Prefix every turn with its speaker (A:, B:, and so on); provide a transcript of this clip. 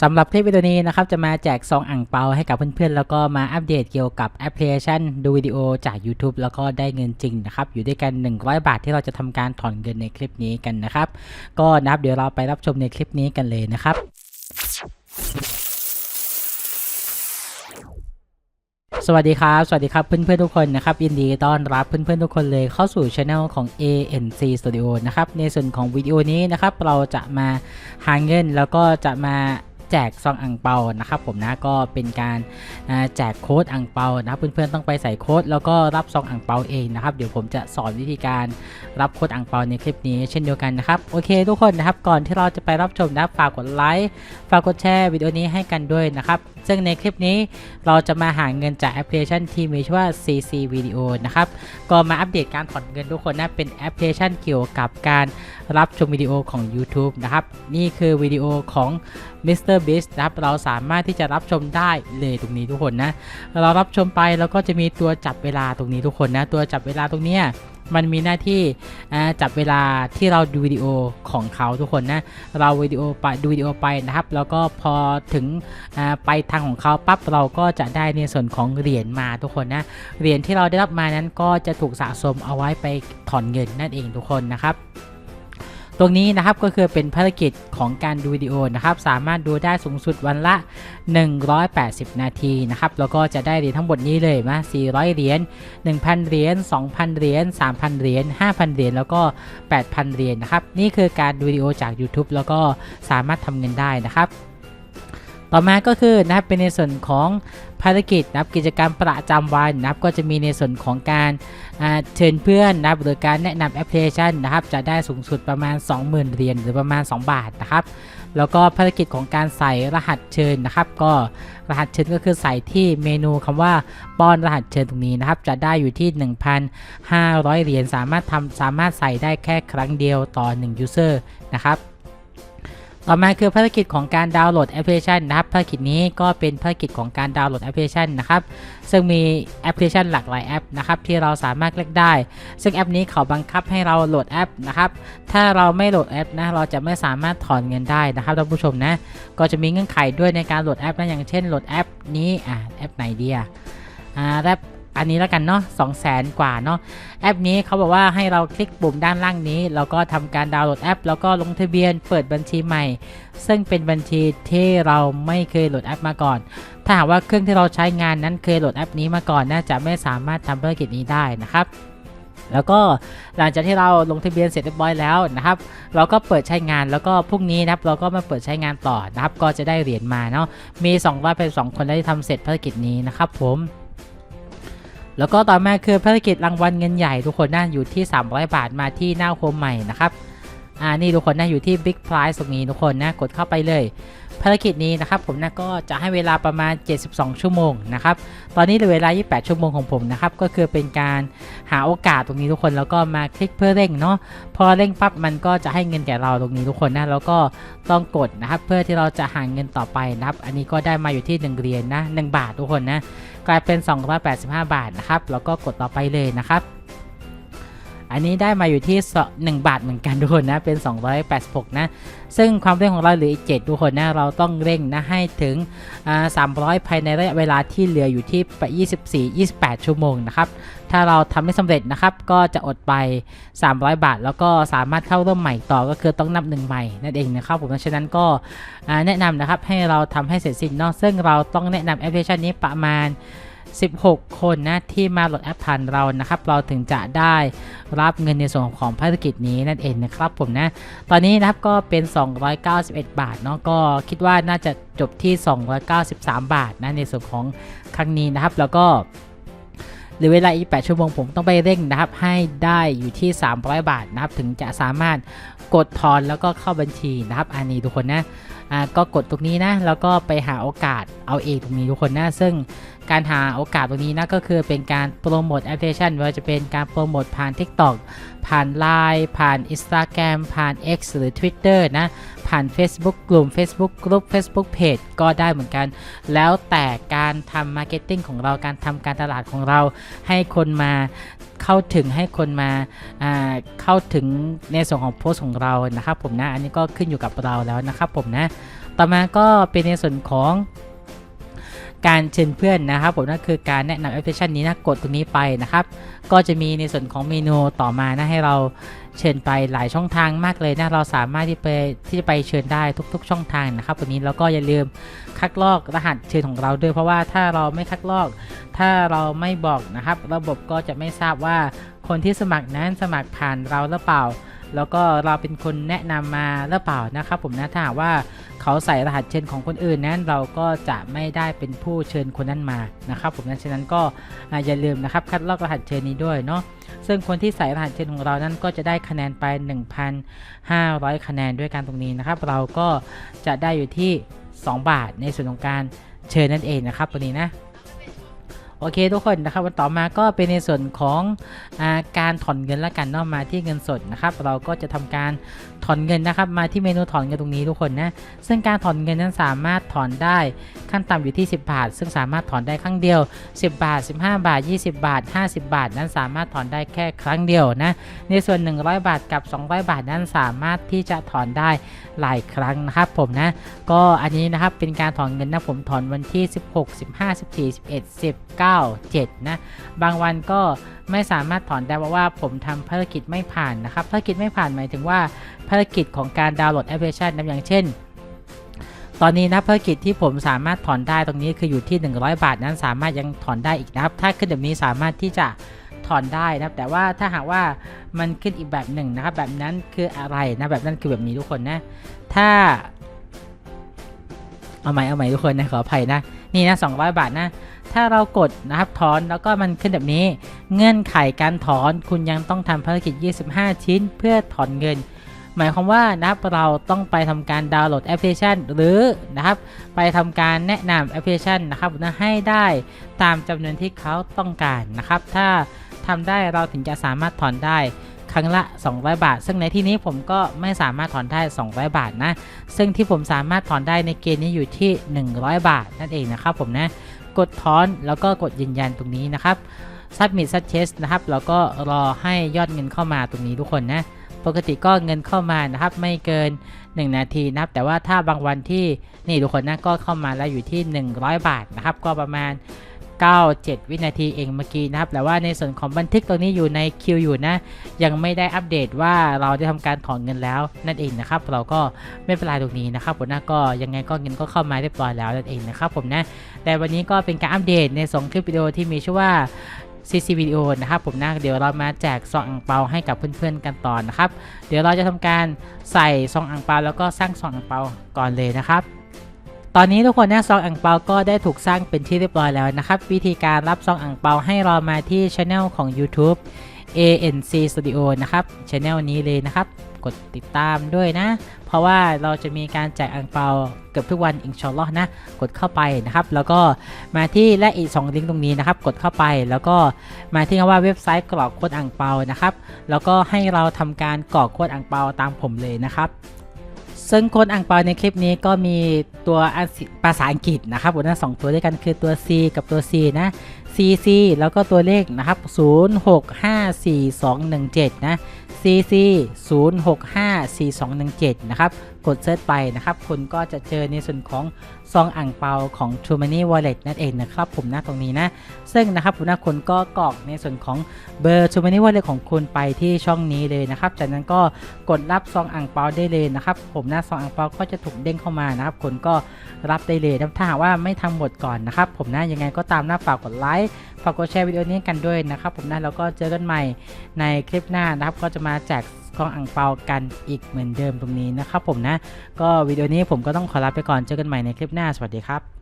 A: สำหรับคลิปวิดีโอนี้นะครับจะมาแจกซองอ่างเปาให้กับเพื่อนๆ แล้วก็มาอัปเดตเกี่ยวกับแอปพลิเคชัน ดูวิดีโอจาก YouTube แล้วก็ได้เงินจริงนะครับ อยู่ด้วยกัน 100 บาทที่เราจะทำการถอนเงินในคลิปนี้กันนะครับ ก็นะครับเดี๋ยวเราไปรับชมในคลิปนี้กันเลยนะครับสวัสดีครับ สวัสดีครับเพื่อนๆทุกคนนะครับยินดีต้อนรับเพื่อนๆทุกคนเลยเข้าสู่ช anel ของ ANC Studio นะครับในส่วนของวิดีโอนี้นะครับเราจะมาหาเงินแล้วก็จะมา แจกซองอ่างเปานะครับผมนะก็เป็นการแจกโค้ดอ่างเปานะครับเพื่อนๆต้องไปใส่โค้ดแล้วก็รับซองอ่างเปาเองนะครับเดี๋ยวผมจะสอนวิธีการรับโค้ดอ่างเปาในคลิปนี้เช่นเดียวกันนะครับโอเคทุกคนนะครับก่อนที่เราจะไปรับชมนะครับฝากกดไลค์ฝากกดแชร์วิดีโอนี้ให้กันด้วยนะครับ ซึ่งในคลิปนี้เราจะมาหาเงินจากแอปพลิเคชันที่มีชื่อว่า CC Video นะครับ ก็มาอัปเดตการถอนเงินทุกคนนะ เป็นแอปพลิเคชันเกี่ยวกับการรับชมวิดีโอของ YouTube นะครับ นี่คือวิดีโอของ Mr. Beast นะครับ เราสามารถที่จะรับชมได้เลยตรงนี้ทุกคนนะ เรารับชมไปแล้วก็จะมีตัวจับเวลาตรงนี้ทุกคนนะ ตัวจับเวลาตรงเนี้ย มันมีหน้าที่จับเวลาที่เราดูวิดีโอของเขาทุกคนนะ เราวิดีโอไปดูวิดีโอไปนะครับ แล้วก็พอถึงไปทางของเขาปั๊บเราก็จะได้ในส่วนของเหรียญมาทุกคนนะ เหรียญที่เราได้รับมานั้นก็จะถูกสะสมเอาไว้ไปถอนเงินนั่นเองทุกคนนะครับ ตรงนี้นะครับก็คือเป็นภารกิจของการดูวิดีโอนะครับ สามารถดูได้สูงสุดวันละ 180 นาทีนะครับ แล้วก็จะได้เหรียญทั้งหมดนี้เลยนะ400 เหรียญ 1,000 เหรียญ 2,000 เหรียญ 3,000 เหรียญ 5,000 เหรียญ แล้วก็ 8,000 เหรียญนะครับ นี่คือการดูวิดีโอจาก YouTube แล้วก็สามารถทำเงินได้นะครับ ต่อมาก็คือนะครับเป็นในส่วนของ ภารกิจนับกิจกรรมประจำวันนับก็จะมีในส่วนของการเชิญเพื่อนนับหรือการแนะนำแอปพลิเคชันนะครับจะได้สูงสุดประมาณ 20,000เหรียญหรือประมาณ 2 บาทนะครับแล้วก็ภารกิจของการใส่รหัสเชิญนะครับ ก็รหัสเชิญก็คือใส่ที่เมนูคำว่าป้อนรหัสเชิญตรงนี้นะครับ จะได้อยู่ที่ 1,500 เหรียญสามารถทำสามารถใส่ได้แค่ครั้งเดียวต่อ1 user นะครับ ต่อมาคือภารกิจของการดาวน์โหลดแอปพลิเคชันนะครับภารกิจนี้ก็เป็นภารกิจของการดาวน์โหลดแอปพลิเคชันนะครับซึ่งมีแอปพลิเคชันหลากหลายแอปนะครับที่เราสามารถเลือกได้ ซึ่งแอปนี้เขาบังคับให้เราโหลดแอปนะครับถ้าเราไม่โหลดแอปนะเราจะไม่สามารถถอนเงินได้นะครับท่านผู้ชมนะก็จะมีเงื่อนไขด้วยในการโหลดแอปนะอย่างเช่นโหลดแอปนี้อ่าแอปไหนดีอะอ่าแอป อันนี้แล้วกันเนาะ2 0 0แสนกว่าเนาะแอปนี้เขาบอกว่าให้เราคลิกปุ่มด้านล่างนี้ แล้วก็ทำการดาวน์โหลดแอป แล้วก็ลงทะเบียนเปิดบัญชีใหม่ ซึ่งเป็นบัญชีที่เราไม่เคยโหลดแอปมาก่อน ถ้าหากว่าเครื่องที่เราใช้งานนั้นเคยโหลดแอปนี้มาก่อน น่าจะไม่สามารถทำภารกิจนี้ได้นะครับแล้วก็หลังจากที่เราลงทะเบียนเสร็จเรียบร้อยแล้วนะครับ เราก็เปิดใช้งานแล้วก็พรุ่งนี้นะครับเราก็มาเปิดใช้งานต่อนะครับ ก็จะได้เหรียญมาเนาะมี200เป็น2คนที่ทำเสร็จภารกิจนี้นะครับผม แล้วก็ต่อมาคือภารกิจรางวัลเงินใหญ่ทุกคนนะอยู่ที่ 300 บาทมาที่หน้าโฮมใหม่นะครับ อ่านี่ทุกคนนะอยู่ที่ Big Prize ตรงนี้ทุกคนนะกดเข้าไปเลยภารกิจนี้นะครับผมนะก็จะให้เวลาประมาณ 72 ชั่วโมงนะครับ ตอนนี้เหลือเวลา 28 ชั่วโมงของผมนะครับ ก็คือเป็นการหาโอกาสตรงนี้ทุกคนแล้วก็มาคลิกเพื่อเร่งเนาะ พอเร่งปั๊บมันก็จะให้เงินแก่เราตรงนี้ทุกคนนะ แล้วก็ต้องกดนะครับเพื่อที่เราจะหาเงินต่อไปนะครับ อันนี้ก็ได้มาอยู่ที่1เหรียญนะ1บาททุกคนนะ กลายเป็น 285 บาทนะครับ แล้วก็กดต่อไปเลยนะครับ อันนี้ได้มาอยู่ที่ 1 บาทเหมือนกันทุกคนนะ เป็น 286 นะ ซึ่งความเร่งของเราเหลืออีก 7 ทุกคนนะ เราต้องเร่งนะให้ถึง 300 ภายในระยะเวลาที่เหลืออยู่ที่ 24 28 ชั่วโมงนะครับ ถ้าเราทำไม่สำเร็จนะครับ ก็จะอดไป 300 บาท แล้วก็สามารถเข้าเริ่มใหม่ต่อก็คือต้องนับหนึ่งใหม่นั่นเองนะครับผมฉะนั้นก็แนะนำนะครับให้เราทำให้เสร็จสิ้นเนาะซึ่งเราต้องแนะนำแอปพลิเคชันนี้ประมาณ 16 คนนะที่มาโหลดแอปผ่านเรานะครับ เราถึงจะได้รับเงินในส่วนของภารกิจนี้นั่นเองนะครับผมนะ ตอนนี้นะครับก็เป็น 291 บาทเนาะก็คิดว่าน่าจะจบที่ 293 บาทนะในส่วนของครั้งนี้นะครับ แล้วก็หรือเวลาอีก 8 ชั่วโมงผมต้องไปเร่งนะครับ ให้ได้อยู่ที่ 300 บาทนะครับ ถึงจะสามารถกดถอนแล้วก็เข้าบัญชีนะครับ อันนี้ทุกคนนะ อ่า ก็กดตรงนี้นะ แล้วก็ไปหาโอกาสเอาเองตรงนี้ทุกคนนะ ซึ่ง การหาโอกาสตรงนี้นะก็คือเป็นการโปรโมทแอปพลิเคชันว่าจะเป็นการโปรโมทผ่าน TikTok ผ่าน Line ผ่าน Instagram ผ่าน X หรือ Twitter นะ ผ่าน Facebook กลุ่ม Facebook Group Facebook Page ก็ได้เหมือนกัน แล้วแต่การทำมาร์เก็ตติ้งของเราการทำการตลาดของเราให้คนมาเข้าถึงให้คนมาาเข้าถึงในส่วนของโพสต์ของเรานะครับผมนะ อันนี้ก็ขึ้นอยู่กับเราแล้วนะครับผมนะ ต่อมาก็เป็นในส่วนของ การเชิญเพื่อนนะครับผมนั่นคือการแนะนำแอปพลิเคชันนี้นะกดตรงนี้ไปนะครับก็จะมีในส่วนของเมนูต่อมานะให้เราเชิญไปหลายช่องทางมากเลยนะเราสามารถที่ไปที่จะไปเชิญได้ทุก ๆ ช่องทางนะครับวันนี้แล้วก็อย่าลืมคัดลอกรหัสเชิญของเราด้วยเพราะว่าถ้าเราไม่คัดลอก ถ้าเราไม่บอกนะครับ ระบบก็จะไม่ทราบว่าคนที่สมัครนั้นสมัครผ่านเราหรือเปล่า แล้วก็เราเป็นคนแนะนำมาหรือเปล่านะครับผมนะถ้าหากว่า เขาใส่รหัสเชิญของคนอื่นนั้นเราก็จะไม่ได้เป็นผู้เชิญคนนั้นมานะครับ ผมนะฉะนั้นก็อย่าลืมนะครับคัดลอกรหัสเชิญนี้ด้วยเนาะซึ่งคนที่ใส่รหัสเชิญของเรานั้นก็จะได้คะแนนไป 1,500 คะแนนด้วยการตรงนี้นะครับ เราก็จะได้อยู่ที่ 2 บาทในส่วนของการเชิญนั่นเองนะครับตัวนี้นะ โอเคทุกคนนะครับวันต่อมาก็เป็นในส่วนของอาการถอนเงินละกันเนาะมาที่เงินสดนะครับเราก็จะทำการถอนเงินนะครับ มาที่เมนูถอนเงินตรงนี้ทุกคนนะซึ่งการถอนเงินนั้นสามารถถอนได้ขั้นต่ำอยู่ที่ 10 บาท ซึ่งสามารถถอนได้ครั้งเดียว 10 บาท 15 บาท 20 บาท 50 บาท นั้นสามารถถอนได้แค่ครั้งเดียวนะในส่วน 100 บาทกับ 200 บาทนั้นสามารถที่จะถอนได้หลายครั้งนะครับผมนะก็อันนี้นะครับเป็นการถอนเงินนะผมถอนวันที่ 16 15 14 11 19 7นะบางวันก็ไม่สามารถถอนได้เพราะว่าผมทำภารกิจไม่ผ่านนะครับภารกิจไม่ผ่านหมายถึงว่าภารกิจของการดาวน์โหลดแอปพลิเคชันนะอย่างเช่น ตอนนี้นะภารกิจที่ผมสามารถถอนได้ตรงนี้คืออยู่ที่ 100 บาทนั้นสามารถยังถอนได้อีกนะครับถ้าขึ้นแบบนี้สามารถที่จะถอนได้นะครับแต่ว่าถ้าหากว่ามันขึ้นอีกแบบหนึ่งนะครับแบบนั้นคืออะไรนะแบบนั้นคือแบบนี้ทุกคนนะถ้า เอาใหม่เอาใหม่ทุกคนนะขออภัยนะนี่นะ200 บาทนะ ถ้าเรากดนะครับถอนแล้วก็มันขึ้นแบบนี้ เงื่อนไขการถอนคุณยังต้องทำภารกิจ 25 ชิ้น เพื่อถอนเงิน หมายความว่านะครับเราต้องไปทำการดาวน์โหลดแอปพลิเคชัน หรือนะครับ ไปทำการแนะนำแอปพลิเคชันนะครับนะให้ได้ตามจำนวนที่เขาต้องการนะครับ ถ้าทำได้เราถึงจะสามารถถอนได้ ครั้งละ 200 บาท ซึ่งในที่นี้ผมก็ไม่สามารถถอนได้ 200 บาทนะ ซึ่งที่ผมสามารถถอนได้ในเกณฑ์นี้อยู่ที่ 100 บาท นั่นเองนะครับผมนะ กดถอนแล้วก็กดยืนยันตรงนี้นะครับ submit success นะครับแล้วก็รอให้ยอดเงินเข้ามาตรงนี้ทุกคนนะ ปกติก็เงินเข้ามานะครับไม่เกิน 1 นาทีนะครับ แต่ว่าถ้าบางวันที่นี่ทุกคนนะก็เข้ามาแล้วอยู่ที่ 100 บาทนะครับ ก็ประมาณ 97 วินาทีเองเมื่อกี้นะครับ แต่ว่าในส่วนของบันทึกตรงนี้อยู่ในคิวอยู่นะ ยังไม่ได้อัปเดตว่าเราได้ทำการถอนเงินแล้วนั่นเองนะครับ เราก็ไม่เป็นไรตรงนี้นะครับผมนะก็ยังไงก็เงินก็เข้ามาเรียบร้อยแล้วนั่นเองนะครับผมนะ แต่วันนี้ก็เป็นการอัปเดตในสองคลิปวิดีโอที่มีชื่อว่า CC วิดีโอนะครับผมนะเดี๋ยวเรามาแจกซองอังเปาให้กับเพื่อนๆกันต่อนะครับ เดี๋ยวเราจะทำการใส่ซองอังเปาแล้วก็สร้างซองอังเปาก่อนเลยนะครับ ตอนนี้ทุกคนนะซองอังเปาก็ได้ถูกสร้างเป็นที่เรียบร้อยแล้วนะครับ วิธีการรับซองอังเปาให้เรามาที่ช anel ของ YouTube ANC Studio นะครับช anel นี้เลยนะครับ กดติดตามด้วยนะ เพราะว่าเราจะมีการแจกอังเปาเกือบทุกวันอินชอลลอฮ์นะ กดเข้าไปนะครับ แล้วก็มาที่และอีก 2 ลิงก์ตรงนี้นะครับ กดเข้าไปแล้วก็มาที่คำว่าเว็บไซต์กรอกโค้ดอังเปานะครับ แล้วก็ให้เราทำการกรอกโค้ดอังเปาตามผมเลยนะครับ ซึ่งโค้ดอังเปาในคลิปนี้ก็มีตัวภาษาอังกฤษนะครับผมนะสองตัวด้วยกันคือตัว C กับตัว C นะ CC แล้วก็ตัวเลขนะครับ 06544217นะ cc 0 6 5 4 2 1 7 นะครับ กดเซิร์ชไปนะครับ คุณก็จะเจอในส่วนของซองอ่างเปาของ True Money Wallet นั่นเองนะครับ ผมนะตรงนี้นะ ซึ่งนะครับผมนะคุณก็กรอกในส่วนของเบอร์ True Money Wallet ของคุณไปที่ช่องนี้เลยนะครับ จากนั้นก็กดรับซองอ่างเปาได้เลยนะครับ ผมนะซองอ่างเปาก็จะถูกเด้งเข้ามานะครับ คุณก็รับได้เลยถ้าหากว่าไม่ทำหมดก่อนนะครับ ผมนะยังไงก็ตามหนะฝากกดไลค์ ฝากกดแชร์วิดีโอนี้กันด้วยนะครับผมนะแล้วก็เจอกันใหม่ในคลิปหน้านะครับก็จะมาแจกกล่องอ่างเปากันอีกเหมือนเดิมตรงนี้นะครับผมนะ ก็วิดีโอนี้ผมก็ต้องขอลาไปก่อนเจอกันใหม่ในคลิปหน้าสวัสดีครับ